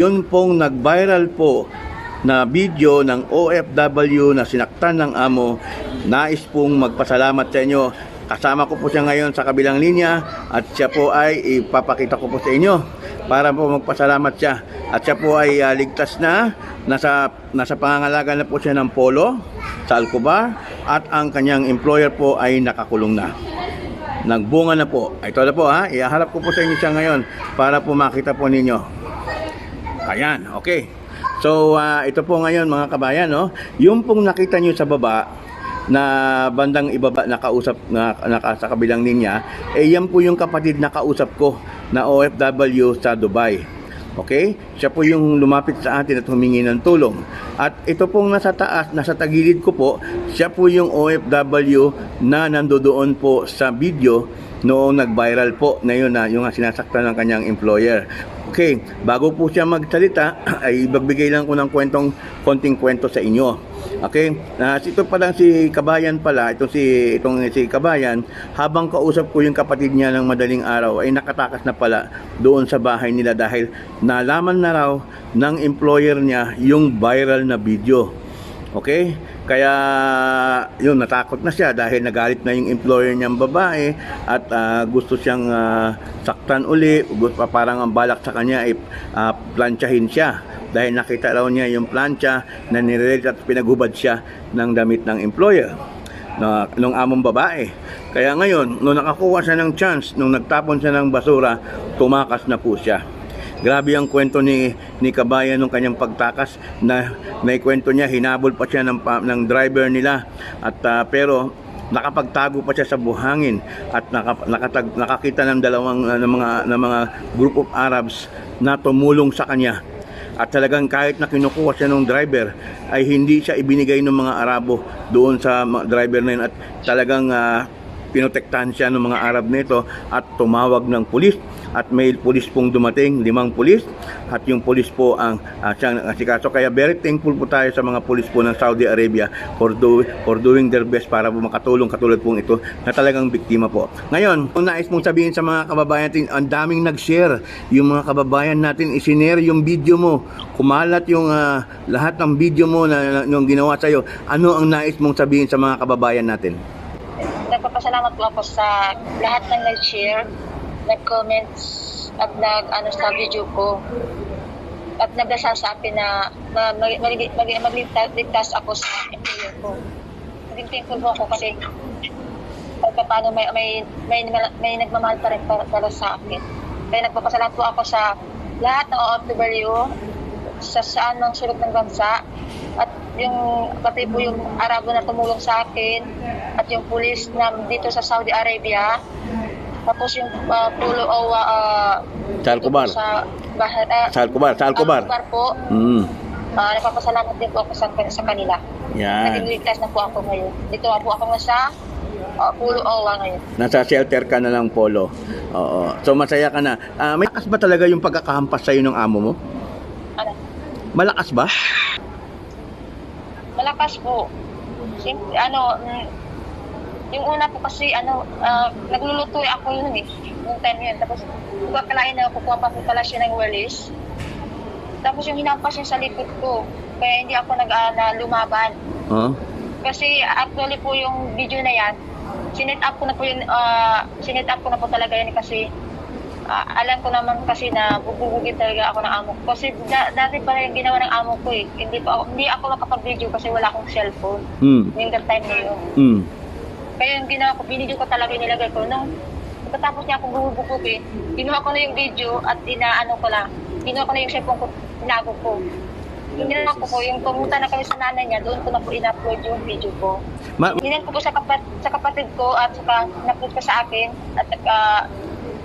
Yun pong nag-viral po na video ng OFW na sinaktan ng amo, nais pong magpasalamat sa inyo. Kasama ko po siya ngayon sa kabilang linya at siya po ay ipapakita ko po sa inyo para po magpasalamat siya. At siya po ay ah, ligtas na, nasa, nasa pangangalaga na po siya ng polo sa Alcobar at ang kanyang employer po ay nakakulong na. Nagbunga na po. Ito na po ha, iharap ko po sa inyo siya ngayon para po makita po ninyo. Ayan, okay. So, ah, ito po ngayon mga kabayan, no? Yung pong nakita nyo sa baba, na bandang ibaba nakausap na, naka, sa kabilang linya, eh yan po yung kapatid na kausap ko na OFW sa Dubai. Okay? Siya po yung lumapit sa atin at humingi ng tulong. At ito pong nasa taas, nasa tagilid ko po, siya po yung OFW na nandoon po sa video noong nag-viral po na yun na yung sinasaktan ng kanyang employer. Okay, bago po siya magsalita, ay ibagbigay lang ko ng kwentong konting kwento sa inyo. Okay? Na ito pa lang si Kabayan pala, ito si itong si Kabayan, habang kausap ko yung kapatid niya ng madaling araw ay nakatakas na pala doon sa bahay nila dahil nalaman na raw ng employer niya yung viral na video. Okay? Kaya yun natakot na siya dahil nagalit na yung employer niyang babae at ah, gusto siyang ah, saktan uli, gusto parang ang balak sa kanya ay ah, planchahin siya dahil nakita raw niya yung plancha na nirelate at pinaghubad siya ng damit ng employer na nung among babae. Kaya ngayon, nung nakakuha siya ng chance, nung nagtapon siya ng basura, tumakas na po siya. Grabe ang kwento ni ni Kabayan nung kanyang pagtakas na naikwento niya hinabol pa siya ng ng driver nila. At ah, pero nakapagtago pa siya sa buhangin at naka, nakatag, nakakita ng dalawang ah, ng mga ng mga group of Arabs na tumulong sa kanya. At talagang kahit na kinukuha siya ng driver ay hindi siya ibinigay ng mga Arabo doon sa driver na yun. At talagang ah, pinotektahan siya ng mga Arab nito at tumawag ng pulis at may pulis pong dumating, limang pulis at yung pulis po ang uh, siyang asikaso. Kaya very thankful po tayo sa mga pulis po ng Saudi Arabia for, do, for doing their best para po makatulong katulad pong ito na talagang biktima po. Ngayon, kung nais mong sabihin sa mga kababayan natin, ang daming nag-share yung mga kababayan natin, isinare yung video mo, kumalat yung ah, lahat ng video mo na, na yung ginawa sa'yo. Ano ang nais mong sabihin sa mga kababayan natin? Nagpapasalamat po ako sa lahat ng nag-share, nag-comments, at nag ano sa video ko. At nagdasal sa akin na, na mag, mag, mag, magligtas ligtas ako sa employer ko. Naging thankful po ako kasi kahit pa paano may, may, may, may nagmamahal pa rin para, para sa akin. Kaya nagpapasalamat po ako sa lahat ng OFW, sa saan ng sulok ng bansa, at yung pati po yung Arabo na tumulong sa akin, at yung pulis na dito sa Saudi Arabia, tapos yung uh, Pulo Owa uh, Sa Alcobar. sa bahay, uh, Sa Alcobar, sa Alcobar. Alcobar po, Mm. uh, nagpapasalamat din po ako sa, sa kanila. Yan. Naging ligtas na po ako ngayon. Dito po ako nga sa uh, Pulo Owa ngayon. Nasa shelter ka na lang, Polo. Oo. So, masaya ka na. Ah, may lakas ba talaga yung pagkakahampas sa'yo ng amo mo? Ano? Malakas ba? Malakas po. Sim, ano, mm, yung una po kasi, ano, ah, nagluluto ako yun eh. Yung time yun. Tapos, kung akalain na kukuha pa po pala siya ng walis. Tapos yung hinampas niya sa likod ko. Kaya hindi ako nag ah, na lumaban. Oo. Kasi actually po yung video na yan, sinet up ko na po yun, ah, sinet up ko na po talaga yun kasi ah, alam ko naman kasi na bubugugin talaga ako ng amo ko. Kasi da- dati pala yung ginawa ng amo ko eh. Hindi, pa ako, hindi ako makapag-video kasi wala akong cellphone. Mm. Yung that time na yun. Mm. Kaya yung ginawa ko, binidyo ko talaga yung nilagay ko. Nung pagkatapos niya akong bubugugin, ginawa ko na yung video at inaano ko lang. Ginawa ko na yung cellphone ko, tinago ko. Ginawa ko po, yung pumunta na kami sa nanay niya, doon ko na po in-upload yung video ko. Ma- Hinan ko po sa, kapat, sa kapatid ko at saka in-upload ko sa akin at uh,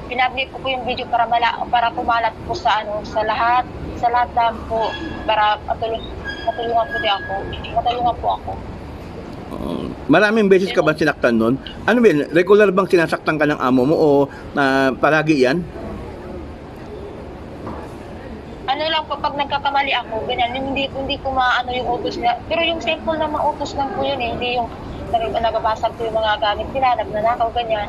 pinablik ko po yung video para mala, para kumalat po sa ano sa lahat sa lahat lang po para matulung matulungan po di ako matulungan po ako Oo. maraming beses ka ba sinaktan nun? Ano ba? Regular bang sinasaktan ka ng amo mo o na palagi yan? ano lang po pag nagkakamali ako ganyan hindi hindi ko maano yung utos niya pero yung simple na mga utos lang po yun eh hindi yung nababasag ko yung mga gamit nila nagnanakaw ganyan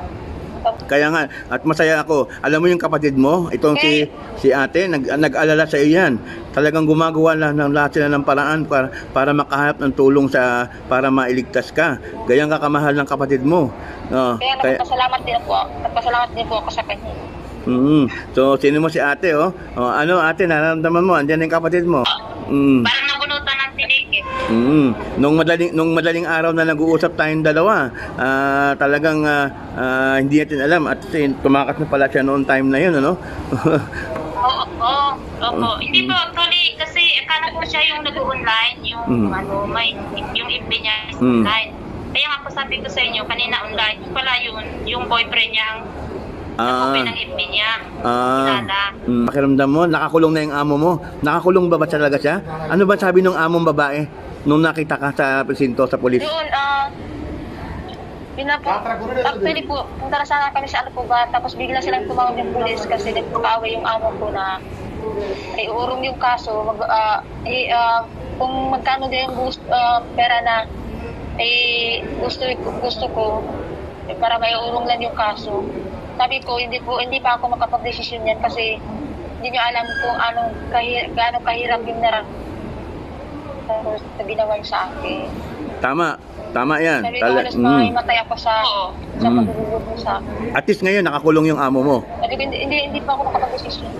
Kaya nga, at masaya ako. Alam mo yung kapatid mo, itong si, si ate, nag, nag-alala sa iyo yan. Talagang gumagawa na ng lahat sila ng paraan para, para makahanap ng tulong sa, para mailigtas ka. Gayang ka kamahal ng kapatid mo. Oh, Kaya kaya, nagpasalamat din po. Nagpasalamat din po ako sa kanya. mm, so, sino mo si ate, oh? oh ano, ate, nararamdaman mo, andyan yung kapatid mo. Mm. Parang Mm. Nung madaling nung madaling araw na nag-uusap tayong dalawa, ah, talagang ah, ah, hindi natin alam at tumakas na pala siya noon time na 'yun, ano? Oo, oo, opo. Hindi po actually kasi akala ko siya yung nag-online, yung Mm. ano, may yung FB niya is Mm. online. Kaya nga po sabi ko sa inyo kanina online, yung pala yun, yung boyfriend niya ang Ah, ng FB niya. ah, mm, pakiramdam mo, nakakulong na yung amo mo. Nakakulong ba ba talaga siya? Ano ba sabi ng among babae nung nakita ka sa presinto sa pulis? Doon, ah, yun na po. Actually po, punta na sana kami sa ano po ba, tapos bigla silang tumawag yung pulis kasi nagpakaaway yung amo ko na ay urong yung kaso, mag, ah, eh, ah, kung magkano din yung gusto, ah, pera na eh, gusto, gusto ko eh, para may urong lang yung kaso. Sabi ko, hindi po, hindi pa ako makapag-desisyon yan kasi hindi nyo alam kung anong kahir, gaano kahirap yung naran na ginawa niyo sa akin. Tama. Tama 'yan. Ko, Tala- halos mm. mamamatay ako sa, Oo. sa Mm. mo sa akin. At least ngayon nakakulong yung amo mo. Hindi, hindi, hindi pa ako nakapag-desisyon.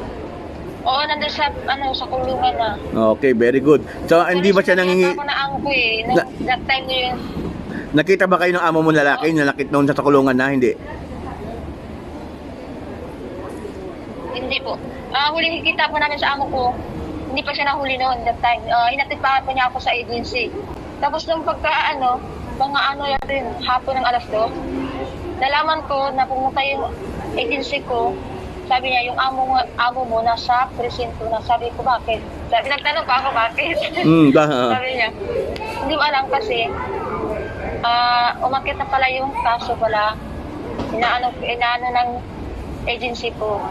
Oo, nandun sa, ano, sa kulungan na. Okay, very good. So hindi ba siya nangingi Ako na amo ko eh. Nung, Na- that time na yun, Nakita ba kayo ng amo mo lalaki na nakit noon sa kulungan na hindi? hindi po. Ah, huling kita po namin sa amo ko, hindi pa siya nahuli noon that time. Ah, hinatid pa po niya ako sa agency. Tapos nung pagka, ano, mga ano rin, hapon ng alas 2, nalaman ko na pumunta yung agency ko, sabi niya, yung amo, mo- amo mo nasa presinto na. Sabi ko, bakit? Sabi, nagtanong pa ako, bakit? Mm? Sabi niya, hindi mo alam kasi, ah umakit na pala yung kaso pala, inaano, inaano ng agency ko.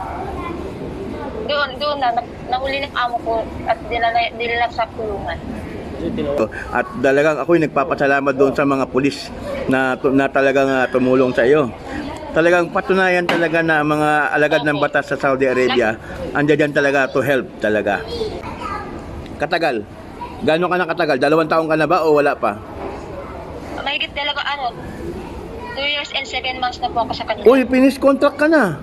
Doon, doon na, na- nahuli ng amo ko at dinala, dinala sa kulungan. At talagang ako'y nagpapasalamat doon sa mga pulis na, na talagang ah, tumulong sa iyo. Talagang patunayan talaga na mga alagad ng batas sa Saudi Arabia, andyan dyan talaga to help talaga. Katagal? Gano'n ka na katagal? Dalawang taong ka na ba o wala pa? Mahigit talaga, ano, 2 years and 7 months na po ako sa kanila. Uy, finish contract ka na.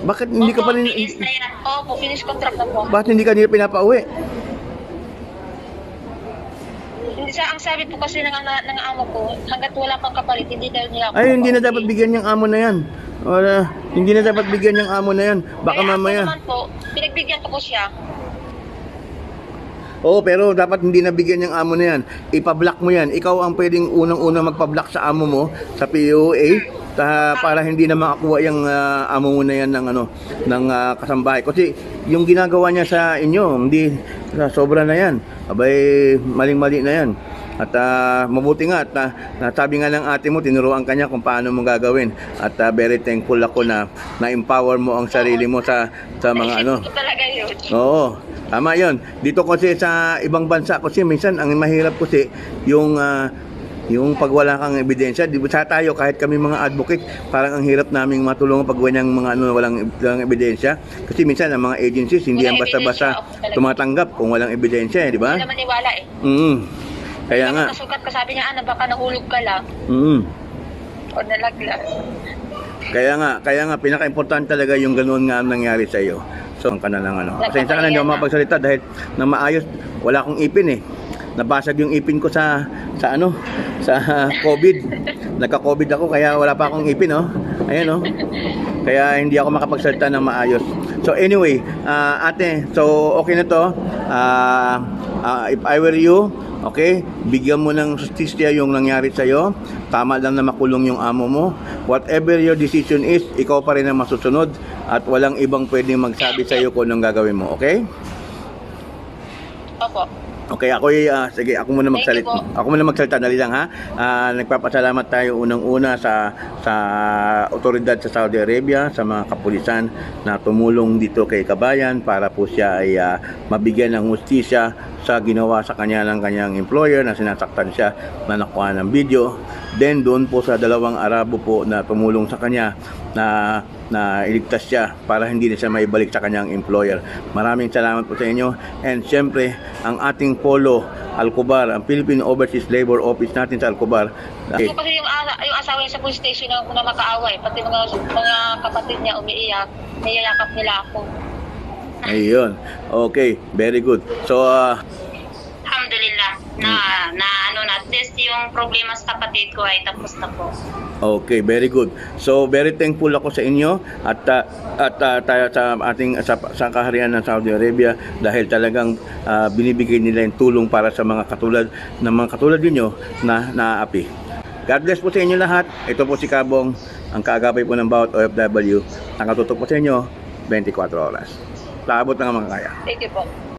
Bakit hindi ka pa rin... Bilis na yan. Oo po, finish contract na po. Bakit hindi ka nila pinapauwi? Hindi sa, ang sabi po kasi ng, ng, ng amo ko, hanggat wala pang kapalit, hindi daw nila Ay, hindi na dapat bigyan yung amo na yan. Wala, hindi na dapat bigyan yung amo na yan. Baka Kaya mamaya. Ako naman po, pinagbigyan ko po siya. Oo, pero dapat hindi nabigyan yung amo na yan. Ipa-block mo yan. Ikaw ang pwedeng unang-unang magpa-block sa amo mo sa POA ta, para hindi na makakuha yung ah, amo mo na yan ng ano ng ah, kasambahay. Kasi yung ginagawa niya sa inyo, hindi sa sobra na yan. Abay, maling-mali na yan. At ah, mabuti nga at ah, nasabi nga ng ate mo, tinuruan kanya kung paano mo gagawin. At ah, very thankful ako na na-empower mo ang sarili mo sa sa mga ano. Talaga yun. Oo, tama yon. Dito kasi sa ibang bansa kasi minsan ang mahirap kasi yung ah, yung pag wala kang ebidensya, di ba sa tayo kahit kami mga advocate, parang ang hirap naming matulungan pag ganyang mga ano walang, walang ebidensya. Kasi minsan ang mga agencies hindi yan Walang basta-basta tumatanggap kung walang ebidensya, eh, di ba? Hindi naman niwala eh. Mm. Kaya nga. Nasugat ka, sabi niya, ano, baka nahulog ka lang. Mm. O nalaglag. Kaya nga, kaya nga pinaka-importante talaga yung ganoon nga ang nangyari sa iyo. So, ang ka na lang ano. Pasensya ka na, hindi ako makapagsalita dahil na maayos, wala akong ipin eh. Nabasag yung ipin ko sa sa ano, sa COVID. Nagka-COVID ako kaya wala pa akong ipin, oh. Ayan, oh. Kaya hindi ako makapagsalita ng maayos. So anyway, ah, ate, so okay na to. Ah, ah, if I were you, okay, bigyan mo ng justisya yung nangyari sa iyo. Tama lang na makulong yung amo mo. Whatever your decision is, ikaw pa rin ang masusunod at walang ibang pwedeng magsabi sa iyo kung anong gagawin mo, okay? Opo. Okay, ako ah, sige, ako muna magsalita. Ako muna magsalita dali lang ha. Ah, nagpapasalamat tayo unang-una sa sa otoridad sa Saudi Arabia, sa mga kapulisan na tumulong dito kay Kabayan para po siya ay ah, mabigyan ng hustisya sa ginawa sa kanya ng kanyang employer na sinasaktan siya na nakuha ng video then doon po sa dalawang Arabo po na tumulong sa kanya na na iligtas siya para hindi na siya maibalik sa kanyang employer. Maraming salamat po sa inyo and siyempre ang ating polo Alcobar, ang Philippine Overseas Labor Office natin sa Alcobar. Kasi kasi yung, yung asawa niya sa police station na, na makaaway, pati mga, mga kapatid niya umiiyak, niyayakap nila ako. Ayun. Okay, very good. So, Alhamdulillah na na ano na at least yung problema sa kapatid ko ay tapos na po. Okay, very good. So, very thankful ako sa inyo at ah, at ah, tayo sa ating sa, sa kaharian ng Saudi Arabia dahil talagang ah, binibigay nila yung tulong para sa mga katulad ng mga katulad ninyo na naaapi. God bless po sa inyo lahat. Ito po si Kabong, ang kaagapay po ng bawat OFW. Nakatutok po sa inyo 24 oras. Paabot ng mga kaya. Thank you po.